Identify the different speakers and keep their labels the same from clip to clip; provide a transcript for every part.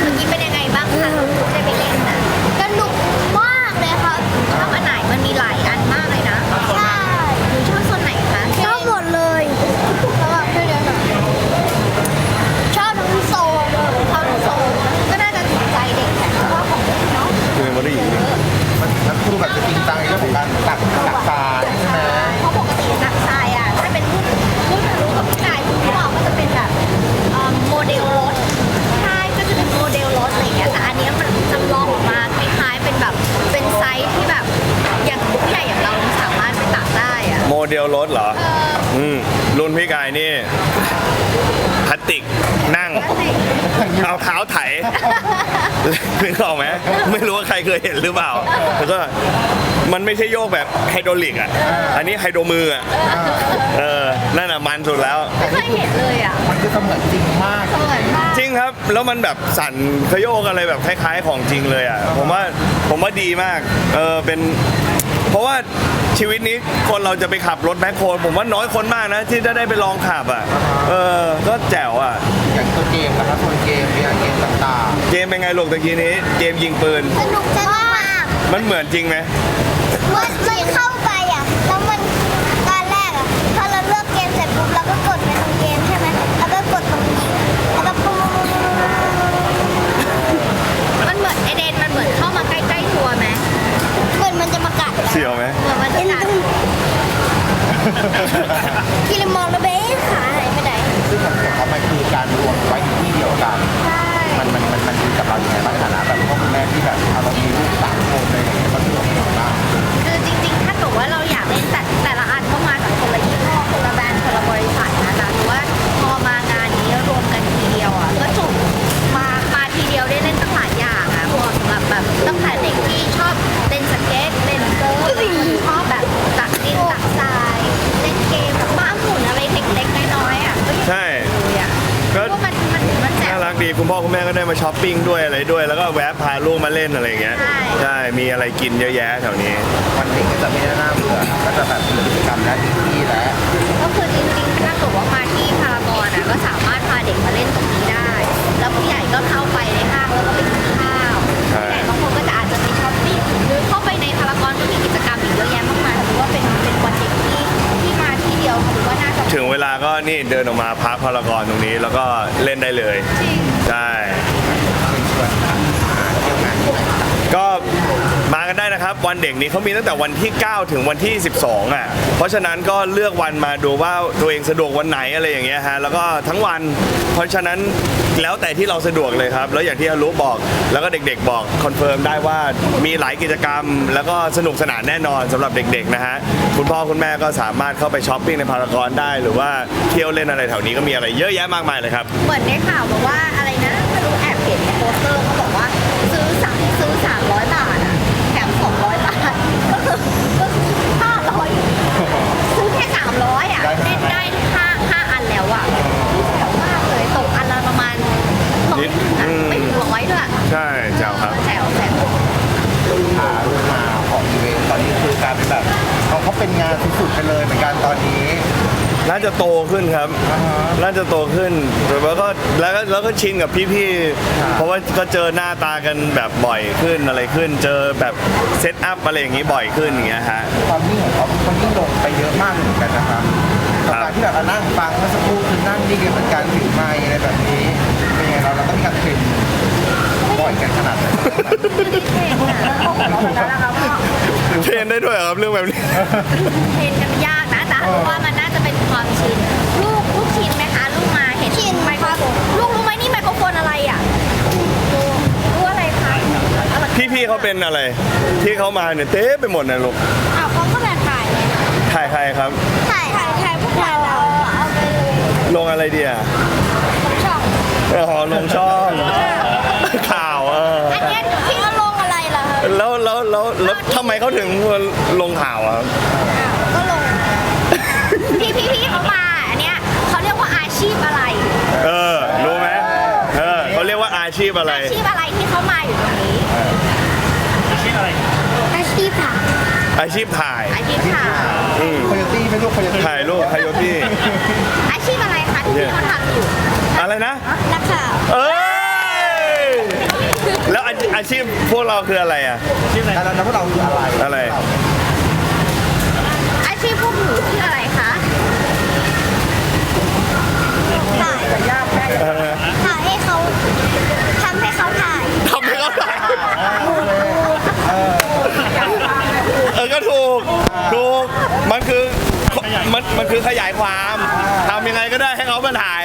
Speaker 1: เมื่อกี้เป็นยังไงบ้างคะได้ไปเล่นนะ
Speaker 2: สนุกมากเลยครับ
Speaker 1: ชอบอันไหนมันมีหลายอันมากเลยนะ
Speaker 2: ใช่
Speaker 1: หนูชอบโซนไหนคะ
Speaker 2: ชอบหมดเลยแล้วก็เดี๋ยวๆชอบทั้งโซนเลย
Speaker 1: ชอบโซนก็น่าจะถูกใจเด็กแหละเพราะว่าของเด็กเนาะ
Speaker 3: คือเมมโมรี่
Speaker 4: มันมันครูแบบจะจริงจังในเรื่องของการ
Speaker 1: เดลรถเหรอ
Speaker 3: เอ
Speaker 1: ออื
Speaker 3: มรุ่นพี่กายนี่พลาสติกนั่ง
Speaker 1: นั่นสิ
Speaker 3: เอาเท้าไถนึกออกไหมไม่รู้ว่าใครเคยเห็นหรือเปล่าแล้วก็มันไม่ใช่โยกแบบไฮดรอลิกอะ อันนี้ไฮโดรมืออะ เออ นั่นอะมันสุดแล้ว
Speaker 1: ไม่เคยเห็นเลยอะ
Speaker 4: มันคือเสมือนจริงมาก
Speaker 1: สวยมาก
Speaker 3: จริ งครับ แล้วมันแบบสั่นขยโยกอะไรแบบคล้าย ๆ ของจริงเลยอะผมว่าผมว่าดีมากเออเป็น เพราะว่าชีวิตนี้คนเราจะไปขับรถแบ็คโฮลผมว่าน้อยคนมากนะ ที่จะได้ไปลองขับอะเออก็แจ๋วอะ
Speaker 4: อย่างตัวเกมนะครับตัวเกมเรียนเกมต่าง
Speaker 3: เกมเป็นไงลูกตะกี้นี้ เกมยิงปืน
Speaker 2: สนุกสนุกมาก
Speaker 3: มันเหมือนจริงไหม
Speaker 2: มันมันเข้า เสี
Speaker 3: ยวไหม
Speaker 1: เหมือนมันจะกัด
Speaker 2: กินมองแล้วเบ๊ขาหายไปไหน
Speaker 4: ๆซึ่งมันของเขามันคือการรวมไว้ในที่เดียวกัน
Speaker 1: ใช่
Speaker 4: มันมันมันมันดีกับเราอย่างไรบ้างในฐานะแบบพ่อคุณแม่ที่แบบเอาเรามีลูกสามคนอะไรอย่างเงี้ยมันคือเราบ้าง
Speaker 1: คือจริงๆ ถ้าเกิดว่าเราอยากเล่นแต่แต่ละอันก็มาจากคนละยี่ห้อคนละแบรนด์คนละบริษัทนะคะแต่ว่าพอมางานนี้รวมกันทีเดียวอะก็จุมามาทีเดียวได้เล่นตั้งหลายอย่างอะเหมาะสำหรับแบบตั้งแต่เด็กที่ชอบเล่นสเก็ต เล่นเซิร์ฟชอบแบบตักดินตักทรายเล่นเกมแบบม้าหมุนอะไรเล็กๆน้อยๆอะก็ยัง
Speaker 3: ใช่
Speaker 1: เลยอะ
Speaker 3: ก็
Speaker 1: เพราะว่ามันมันมันแจ๋
Speaker 3: น่าว รักดีคุณพ่อคุณแม่ก็ได้มาช้อปปิ้งด้วยอะไรด้วย แล้วก็แวะพาลูกมาเล่นอะไรอย่างเงี้ย
Speaker 1: ใช่
Speaker 3: ใช่มีอะไรกินเยอะแยะแถวนี้
Speaker 4: วันเด็กก็จะไม่ได้น่าเบื่อก็จะแบบมีกิจกรรมและที่และ
Speaker 1: ก็คือจริงๆ ถ้าเกิดว่ามาที่พารากอนอะก็สามารถพาเด็กมาเล่นตรงนี้ได้ แล้วผู้ใหญ่ก็เข้าไปในห้างแล้วก็ไปกินข้าว กอนก็มีกิจกรรมอีกเยอะแยะมากมายถือว่าเป็นเป็นวันเด็กที่ที่มาที่เดียวถือว่าน่าจะ
Speaker 3: ถึงเวลาก็นี่เดินออกมาพักพารากอนตรงนี้ แล้วก็เล่นได้เลย
Speaker 1: จริง
Speaker 3: ใช่ ก็มากันได้นะครับ วันเด็กนี้เขามีตั้งแต่วันที่ 9 ถึงวันที่ 12อะเพราะฉะนั้นก็เลือกวันมาดูว่าตัวเองสะดวกวันไหนอะไรอย่างเงี้ยฮะแล้วก็ทั้งวัน เพราะฉะนั้นแล้วแต่ที่เราสะดวกเลยครับ แล้วอย่างที่อารุบอก แล้วก็เด็กๆบอกคอนเฟิร์มได้ว่ามีหลายกิจกรรม แล้วก็สนุกสนานแน่นอนสำหรับเด็กๆนะฮะคุณพ่อคุณแม่ก็สามารถเข้าไปช้อปปิ้งในพารากอนได้ หรือว่าเที่ยวเล่นอะไรแถวนี้ก็มีอะไรเยอะแยะมากมายเลยครับ
Speaker 1: เหมือนได้ข่าวมาว่าอะไรนะไม่รู้แอบเห็นโปสเตอร์เขาบอกว่าซื้อสามซื้อ 300 บาทอะแถม200 บาทก็คือก็คือ500ซื้อแค่ 300 อะ เล่นได้ห้าห้าอันแล้วอะนี่แถวมากเลยตกอันละประมาณร้อยหนึ่งอะ
Speaker 3: อืม
Speaker 1: ไม่ถึงร้อยด้วย
Speaker 3: ใช่เจ้าครับ
Speaker 1: แถวแถว
Speaker 4: พาลูกมาของอีเวนต์ตอนนี้คือการเป็นแบบเขาเขาเป็นงานสุดๆไปเลยเหมือนกันตอนนี้
Speaker 3: น่าจะโตขึ้ นครับ
Speaker 4: อ่าฮะ
Speaker 3: น่าจะโตขึ้นแล้วก็แล้วก็แล้วก็ชินกับพี่
Speaker 4: ครับ
Speaker 3: ๆเพราะว่าก็เจอหน้าตากันแบบบ่อยขึ้นอะไรขึ้น เจอแบบเซตอัพอะไรอย่างนี้บ่อยขึ้นอย่างเงี้ยฮะ
Speaker 4: ความนิ่งของเขาคนนิ่งลงไปเยอะมากเลยเหมือนกันนะครับกับการที่แบบมานั่งฟังเมื่อสักครู่คือนั่งนิ่งกันเหมือนกันถือไมค์อะไรแบบนี้เป็นยังไงเราเราต้องมีการเทรนบ่อยกันขนาดไหน
Speaker 1: ไม่ได้เทรนอะเราแล้วเราก็
Speaker 3: เทรนได้ด้วยเหรอครับเรื่องแบบนี้
Speaker 1: เทรนกันยาก นะแต่เพราะว่ามันน่าจะเป็นความชิน ลูกลูกชินไหมคะ ลูกมาเห็น
Speaker 2: ชิน
Speaker 1: ไมโครโฟนลูกรู้ไหมนี่ไมโครโฟนอะไรอะรู้รู้อะไรคะอะไร
Speaker 3: พี่ๆเขาเป็นอะไร ที่เขามาเนี่ยเต้ไปหมดนะลูก
Speaker 2: อ้าวเขาก็แบบถ่ายไง
Speaker 3: ถ่ายใครครับ
Speaker 2: ถ่ายถ่ายถ่ายพวกเราเอาไปเลย
Speaker 3: ลงอะไรดีอะ
Speaker 2: ช่อง
Speaker 3: อ๋อลงช่อง ข่าวเออ
Speaker 2: อันเนี้ยพี่ก็ลงอะไรเหรอครับ
Speaker 3: แล้วแล้วแล้วแล้วทำไมเขาถึงลงข่าวอะครับ
Speaker 2: อ้าวก็ลง
Speaker 1: พี่พี่พี่เขามาอันเนี้ยเขาเรียกว่าอาชีพอะไร
Speaker 3: เออรู้ไหมเออเขาเรียกว่า อาชีพอะไร
Speaker 1: อาชีพอะไรที่เขามาอยู่ตรงนี้
Speaker 2: อาชีพถ่าย
Speaker 3: อาชีพถ่าย
Speaker 1: อาชีพข่าว
Speaker 3: อืม
Speaker 4: โคโยตี้ไม่รู้โคโยตี้
Speaker 3: ถ่ายรูปไฮโยตี้
Speaker 1: อาชีพอะไรคะที่พี่เขาทำอยู่
Speaker 3: อะไรนะ
Speaker 2: นักข่าว
Speaker 3: เอ้ยอาชีพพวกเราคืออะไรอะ
Speaker 4: แล้วแล้วพวกเราคืออะไร
Speaker 3: อะไร
Speaker 1: อาชีพพวกหนูคืออะไรคะ
Speaker 2: ถ่ายถ่ายให้เขาทำให้เขาถ่าย
Speaker 3: ทำให้เขาถ่ายเออก็ถูกถูกมันคือมันมันคือขยายความทำยังไงก็ได้ให้เขามาถ่าย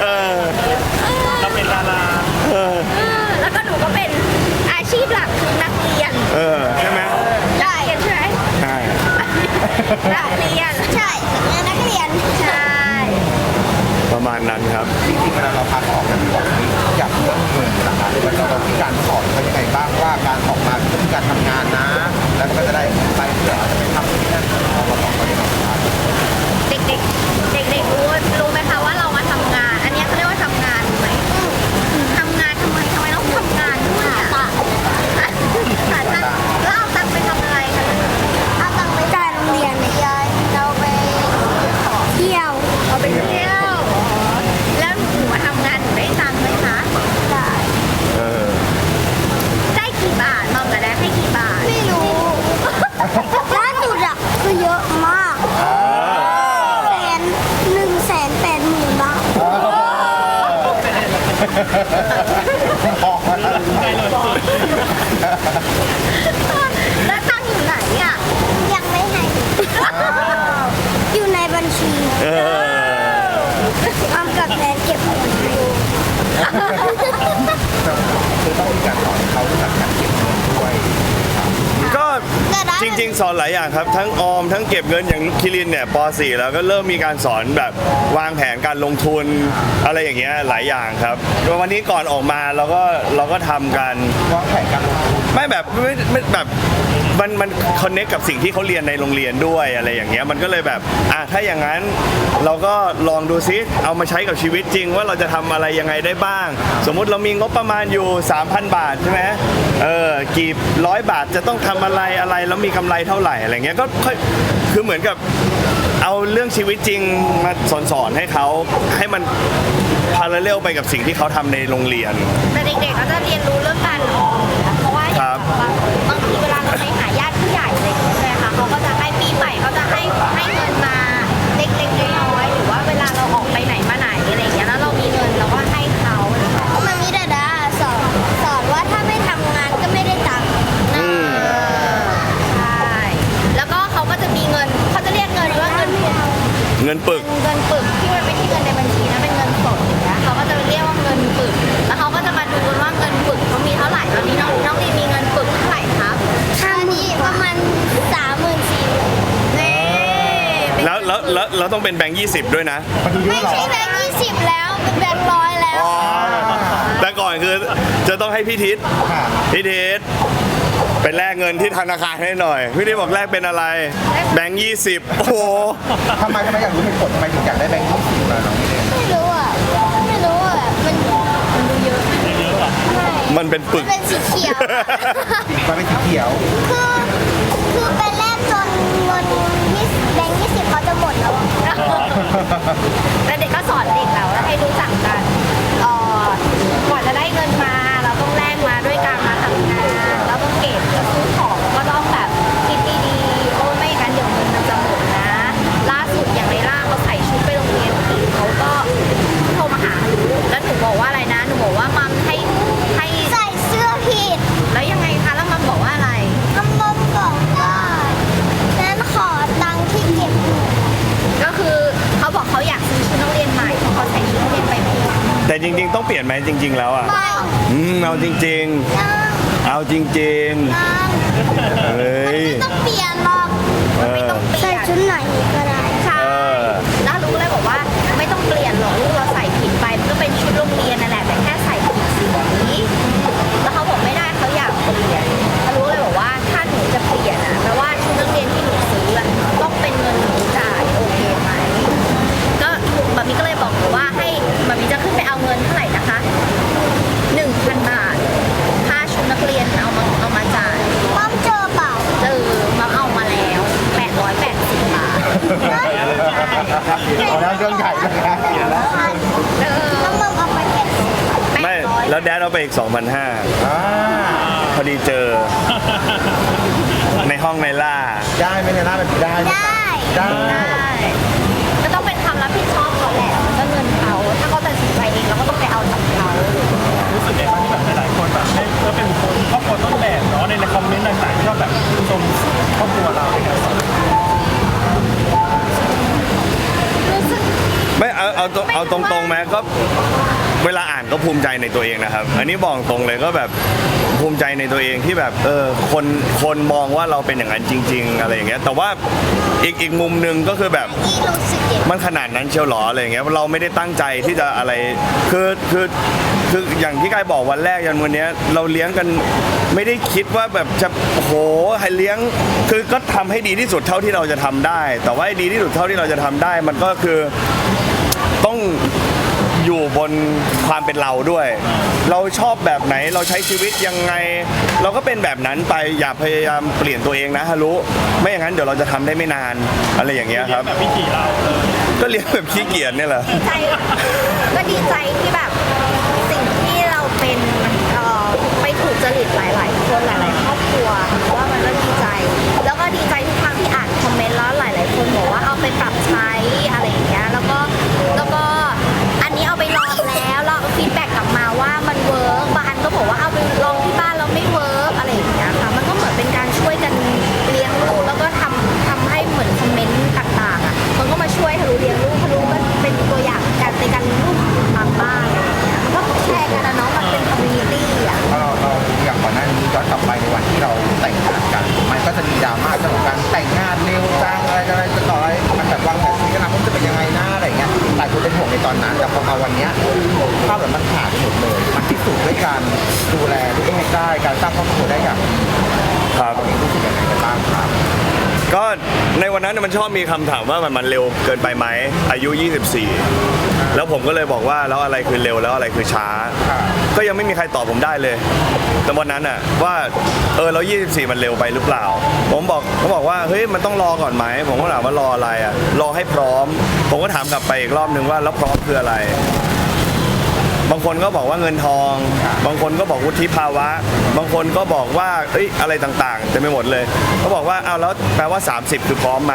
Speaker 3: เออ
Speaker 5: เราเป็นดารา
Speaker 1: เออแล้วก็หนูก็เป็นอาชีพหลักคือนักเรียน
Speaker 3: เออ ใช่ไหม
Speaker 1: นักเรียนใช่ไหม
Speaker 3: ใช่
Speaker 1: นักเรียน
Speaker 2: ใช่นักเรียน
Speaker 1: ใช่
Speaker 3: ประมาณนั้นครับ
Speaker 4: จริงๆเวลาเราพาเขาออกกันบอกนี้อยากเรื่องเงินนะคะหรือว่าเรามีการสอนเขายังไงบ้างว่าการออกมาคือการทำงานนะ แล้วก็จะได้ไปเพื่ออาจจะไปทำที่นั่นเราบอกเขาอย่างไรบ้าง
Speaker 1: เด็กๆ เด็กๆ รู้รู้ไหมคะว่าเรามาทำงาน อันเนี้ยเขาเรียกว่าทำงานถูกไหมทำงานทำไมทำไมต้องทำงานด้วยอะหาตังค์แล้วเอาตังค์ไปทำอะไรคะ
Speaker 2: เอาตังค์ไปจ่ายโรงเรียนยายเราไปเที่ยว
Speaker 1: เอาไปเที่ยวอ๋อแล้วหนูมาทำงานหนูได้ตังค์ไหมคะ
Speaker 2: ได้
Speaker 3: เออ
Speaker 1: ได้กี่บาทมองกันได้ให้กี่บาท
Speaker 2: ไม่รู้ล่าสุดอะคือเยอะมากแสนหนึ่งแสนแปดหมื่นบาท
Speaker 4: บอกว่า
Speaker 1: แล้วตังค์อยู่ไหนอะ
Speaker 2: ยังไม่ให้ อยู่ในบัญชี
Speaker 3: เออ
Speaker 2: ออมกับแฟนเก็บเงินอยู่
Speaker 4: คือต้องมีการสอนเขาเรื่องการเก็บเงินด้วย
Speaker 3: ก็ จริง ๆ สอนหลายอย่างครับ ทั้งออมทั้งเก็บเงินอย่างคิรินเนี่ยป .4 แล้วก็เริ่มมีการสอนแบบวางแผนการลงทุนอะไรอย่างเงี้ยหลายอย่างครับวันนี้ก่อนออกมาเราก็เราก็ทำกัน
Speaker 4: วางแผนการลงทุน
Speaker 3: ไม่แบบไม่ไม่แบบมันมันคอนเนคกับสิ่งที่เขาเรียนในโรงเรียนด้วยอะไรอย่างเงี้ยมันก็เลยแบบอะถ้าอย่างนั้นเราก็ลองดูซิเอามาใช้กับชีวิตจริง ว่าเราจะทำอะไรยังไงได้บ้าง สมมุติเรามีงบประมาณอยู่ 3,000 บาทใช่ไหมเออกี่ร้อยบาทจะต้องทำอะไรอะไรแล้วมีกำไรเท่าไหร่อะไรเงี้ยก็ค่อยคือเหมือนกับเอาเรื่องชีวิตจริงมาสอนสอนให้เขาให้มันพาราเรลไปกับสิ่งที่เขาทำในโรงเรียน
Speaker 1: แต่เด็กๆก็จะเรียนรู้
Speaker 3: แล้วแล้วแล้วต้องเป็นแบงค์ยี่สิบด้วยนะ
Speaker 4: มันดูเย
Speaker 2: ไม่
Speaker 4: อะเหรอ
Speaker 2: ใช่แบงค์ยี่สิบแล้วเป็นแบงค์ร้อยแล้ว
Speaker 3: แต่ก่อนคือจะต้องให้พี่ทิศ
Speaker 4: ค่ะ
Speaker 3: พี่ทิศไปแลกเงินที่ธนาคารให้หน่อย พี่ทิศบอกแลกเป็นอะไร แบงค์ยี่สิบโอ้โห
Speaker 4: ทำไมทำไมอยากรู้เหตุผลทำไมถึงอยากได้แบงค์ยี่สิบมาน้องนี่เนี่ย
Speaker 2: ไม่รู้อะ ไม่รู้อะ มันมันดูเยอะใช่
Speaker 3: มันเป็นปึ
Speaker 2: มัน
Speaker 3: ก
Speaker 2: เป็นสีเขียว
Speaker 4: มันเป็นสีเขียว
Speaker 2: คือคือไปแลกจนเงินยี่สิบแบงค์ยี่สิบเขาจะหมดแล้วอะ
Speaker 1: แล้วเด็กก็สอนเด็กแล้วให้ดู จริง
Speaker 3: ๆ ต้องเปลี่ยนไหมจริง ๆ แล้วอะ
Speaker 2: ไม่
Speaker 3: อืมเอาจริง
Speaker 2: นั่ง
Speaker 3: ๆเอาจริง
Speaker 2: นั่ง
Speaker 3: ๆเฮ้ย
Speaker 2: ไม่ต้องเปลี่ยนหรอก
Speaker 3: เอ
Speaker 1: ไม่
Speaker 3: อ
Speaker 1: ต้องเปลี่
Speaker 2: ใส่
Speaker 1: ยน
Speaker 2: ชุดไหนก็ได้
Speaker 1: ใช่
Speaker 3: เออ
Speaker 1: แล้วรู้เลยบอกว่าไม่ต้องเปลี่ยนหรอกลูกเราใส่ผิดไปมันก็เป็นชุดโรงเรียนนั่นแหละแต่แค่ใส่ผิดสีแล้วเขาบอกไม่ได้เขาอยากเปลี่ยนเขารู้เลยบอกว่าถ้าหนูจะเปลี่ยนอะแปลว่าชุดนักเรียนที่หนูซื้ออะต้องเป็นเงินหนูจ่ายโอเคไหมก็แบบนี้ก็เลยบอกหนูว่าให้ แบบนี้จะขึ้นไปเอาเงินเท่าไหร่นะคะหนึ่งพันบาท ค่าชุดนักเรียนเอามาเอามาจ่าย
Speaker 2: ป้อมเจอเปล่า
Speaker 1: เจอมาเอามาแล้ว 880 บาท
Speaker 4: เอาแล้วเรื่องใหญ่เลยนะ
Speaker 1: เออ
Speaker 2: น้ำนมเอา
Speaker 3: แล้วแดดเอาไปอีก 2,500
Speaker 4: อ่า
Speaker 3: พอดีเจอ ในห้องในล่า
Speaker 4: ได้ไหมเนี่ยน่าเป็นไปได้ไหม
Speaker 2: ได้
Speaker 4: ได้
Speaker 1: ได้ ก็ต้องเขารู้
Speaker 5: สึกไงบ้างที่แบบหลายๆคนแบบให้ก็เป็นคนครอบครัวต้นแบบเนาะในในคอมเมนต์ต่างๆที่ชอบแบบชมครอบครัวเราในี่ย
Speaker 1: รู้สึก
Speaker 3: ไม่เอาเอาเอาตรงๆไหมก็เวลาอ่า ก็ภูมิใจในตัวเองนะครับ อันนี้บอกตรงเลยก็แบบภูมิใจในตัวเองที่แบบเออคนคนมองว่าเราเป็นอย่างนั้นจริง ๆ อะไรอย่างเงี้ยแต่ว่าอีกอีกมุมหนึ่งก็คือแบบมันขนาดนั้นเชียวหรออะไรอย่างเงี้ยเราไม่ได้ตั้งใจที่จะอะไรคือคือคืออย่างที่กายบอกวันแรกยันวันเนี้ยเราเลี้ยงกันไม่ได้คิดว่าแบบจะโหให้เลี้ยง คือก็ทำให้ดีที่สุดเท่าที่เราจะทำได้ แต่ว่าดีที่สุดเท่าที่เราจะทำได้ มันก็คือต้อง อยู่บนความเป็นเราด้วย เราชอบแบบไหนเราใช้ชีวิตยังไง เราก็เป็นแบบนั้นไปอย่าพยายามเปลี่ยนตัวเองนะฮารุไม่อย่างนั้นเดี๋ยวเราจะทำได้ไม่นานอะไรอย่างเงี้ยครับ
Speaker 5: แบบวิถีเราเออ
Speaker 3: ก็เลี้ยงแบบขี้เกียจเนี่ยแหละ
Speaker 1: ดีใจก็ดีใจที่แบบสิ่งที่เราเป็นมันเอ่อไปถูกจริตหลาย ๆ คนหลาย ๆ ครอบครัวเพราะว่ามันก็ดีใจ แล้วก็ดีใจทุกครั้งที่อ่านคอมเมนต์แล้วหลาย ๆ คนบอกว่าเอาไปปรับใช้
Speaker 4: ด้วยการดูแลตัวเองได้การสร้างครอบครัวได้อย่าง
Speaker 3: ครับ
Speaker 4: ตอนนี้รู้สึกยังไงกันบ้างครับ
Speaker 3: ก็ในวันนั้นมันชอบมีคำถามว่ามันมันเร็วเกินไปไหมอายุ 24 แล้วผมก็เลยบอกว่าแล้วอะไรคือเร็วแล้วอะไรคือช้า
Speaker 4: ครับ
Speaker 3: ก็ยังไม่มีใครตอบผมได้เลย แต่วันนั้นอะว่าเออเรา24 มันเร็วไปหรือเปล่า ผมบอกเขาบอกว่าเฮ้ยมันต้องรอก่อนไหมผมก็ถามว่ารออะไรอะรอให้พร้อม ผมก็ถามกลับไปอีกรอบนึงว่าแล้วพร้อมคืออะไร บางคนก็บอกว่าเงินทอง บางคนก็บอกวุฒิภาวะ บางคนก็บอกว่าเอ้ยอะไรต่างๆเต็มไปหมดเลยเขาบอกว่าเอาแล้วแปลว่า 30 คือพร้อมไหม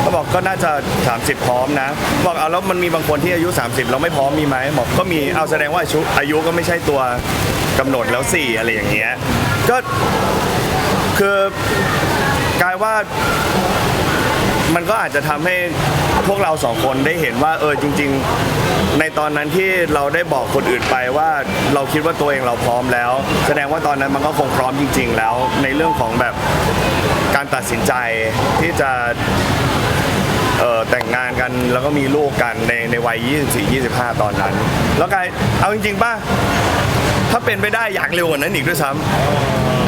Speaker 3: เขาบอกก็น่าจะ 30 พร้อมนะ บอกเอาแล้วมันมีบางคนที่อายุ 30 เราไม่พร้อมมีไหมบอกก็มีเอาแสดงว่าอายุอายุก็ไม่ใช่ตัวกำหนดแล้วสี่อะไรอย่างเงี้ยก็คือกลายว่า มันก็อาจจะทำให้พวกเราสองคนได้เห็นว่าเออจริง ๆ ในตอนนั้นที่เราได้บอกคนอื่นไปว่าเราคิดว่าตัวเองเราพร้อมแล้ว แสดงว่าตอนนั้นมันก็คงพร้อมจริง ๆ แล้ว ในเรื่องของแบบการตัดสินใจที่จะเอ่อแต่งงานกันแล้วก็มีลูกกันในในวัย 24 25 ตอนนั้น แล้วกายเอาจริงๆป่ะถ้าเป็นไปได้อยากเร็วกว่านั้นอีกด้วยซ้ำ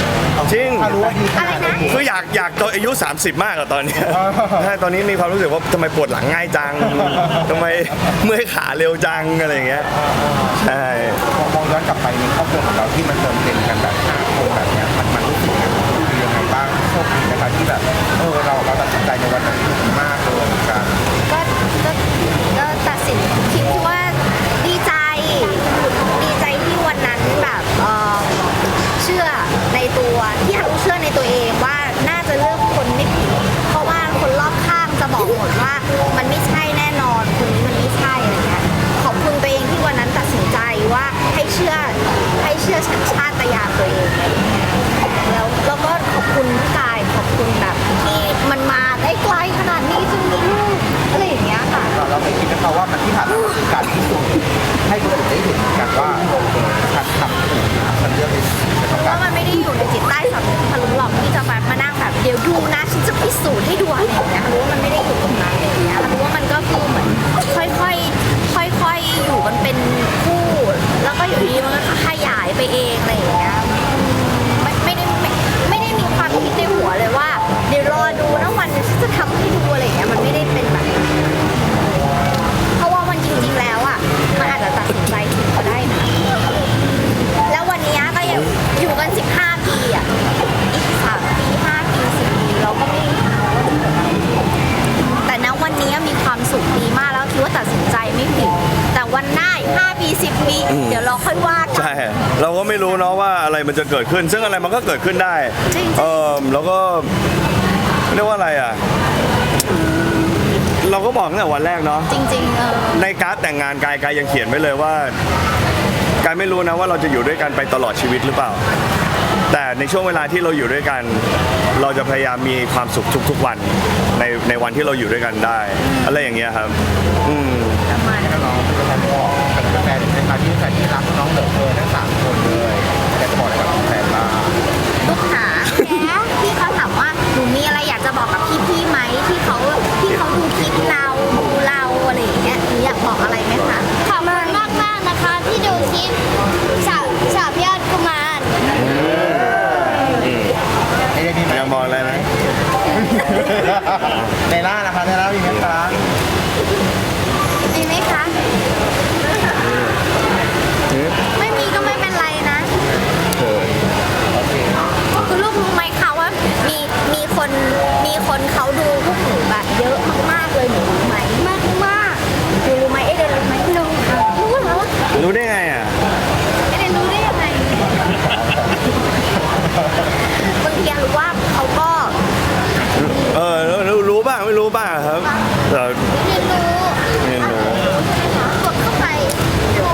Speaker 3: จริง
Speaker 4: ถ้ารู้ว่าดีขนาดไหน
Speaker 3: คืออยากอยากตัวอายุ 30 มากอะตอนเนี้ย
Speaker 4: อ๋อ
Speaker 3: ใช่ตอนนี้มีความรู้สึกว่าทำไมปวดหลังง่ายจัง ทำไมเมื่อยขาเร็วจังอะไรอย่างเงี้ย ใช่
Speaker 4: มองมองย้อนกลับไปในครอบครัวของเราที่มันเติมเต็มกันแบบห้าคนแบบเนี้ยมันมันรู้สึกยังไงคือยังไงบ้างโชคดีนะครับที่แบบเออเราเราตัดสินใจในวันนั้น มัน
Speaker 1: จะเกิดขึ้น
Speaker 3: ซึ่งอะไรมันก็เกิดขึ้นได้
Speaker 1: จริงๆ
Speaker 3: เออแล้วก็เรียกว่าอะไรอะ เราก็บอกตั้งแต่วันแรกเนาะ
Speaker 1: จริงๆเออ
Speaker 3: ในการ์ดแต่งงานกายกายยังเขียนไว้เลยว่า กายไม่รู้นะว่าเราจะอยู่ด้วยกันไปตลอดชีวิตหรือเปล่า แต่ในช่วงเวลาที่เราอยู่ด้วยกัน เราจะพยายามมีความสุขทุกๆวัน ในในวันที่เราอยู่ด้วยกันได้อะไรอย่างเงี้ยครับ อืม
Speaker 1: ประมาณนั้น
Speaker 4: น้องๆเป็นแฟนบอกกับแฟนในการที่แฟนที่รักน้องๆเหลือเกินทั้งสามคน จะบอกกับ
Speaker 1: พี่ๆไหมที่เขาที่เขาดูคลิปเราดูเราอะไรอย่างเงี้ยหนูอยากบอกอะไรไหมคะ
Speaker 2: ขอบคุณมากมากๆนะคะที่ดูคลิปสามสามยอดกุมาร
Speaker 4: ไอ้เรื่องนี้ไหม
Speaker 3: ยังบอกอะไรไหม
Speaker 4: ในล่า
Speaker 1: ดูพวกหนูแบบเยอะมากๆเลยหนูรู้ไหมมากมากหนูรู้ไหมเอเดนรู้ไหมรู้รู้เหรอ
Speaker 3: รู้ได้ไงอะ
Speaker 1: เอเดนรู้ได้ยังไงบางทีรู้ว่าเขาก็
Speaker 3: เออรู้รู้บ้างไม่รู้บ้างครับแต่
Speaker 2: เรียนรู้
Speaker 3: เรียนรู้
Speaker 2: กดเข้าไปดู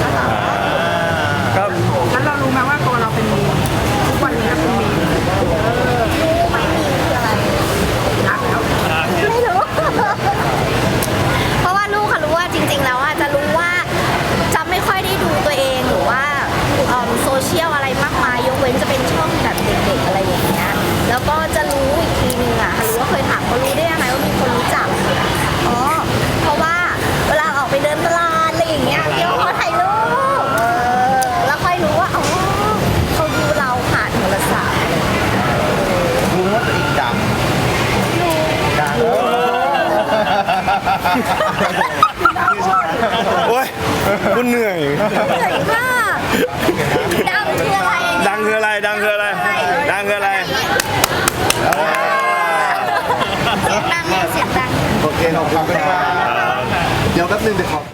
Speaker 3: ก็
Speaker 6: แล้วเรารู้ไหมว่าตัวเราเป็นมีทุกวันนี้เราเป็นมี
Speaker 1: รู้ไหมมีคืออะไร
Speaker 6: รักแล้ว
Speaker 1: ไม่รู้ เพราะว่าลูกค่ะรู้ว่าจริง ๆ แล้วอะจะรู้ว่าจะไม่ค่อยได้ดูตัวเองหรือว่าเอิ่มโซเชียลอะไรมากมายยกเว้นจะเป็นช่องแบบเด็กๆอะไรอย่างเงี้ยแล้วก็จะรู้อีกทีนึงอะรู้ว่าเคยถามเขารู้ได้ยังไงว่ามีคนรู้จักอ๋อเพราะว่าเวลาออกไปเดินตลาดอะไรอย่างเงี้ยเดี๋ยวเขาถ่ายรูปเออแล้วค่อยรู้ว่าอ๋อเขาดูเราผ่านโทรศัพท์
Speaker 4: รู้ว่าตัวเองดังดัง
Speaker 3: โอ๊ยคุณเหนื่อย
Speaker 1: เหนื่อยมากดังคืออะไร
Speaker 3: ดังคืออะไร ดังคืออะไร ดังคืออะไร
Speaker 1: เสียงดังเสียงดัง
Speaker 4: โอเคขอบคุณครับเดี๋ยว แป๊บนึงเดี๋ยวขอ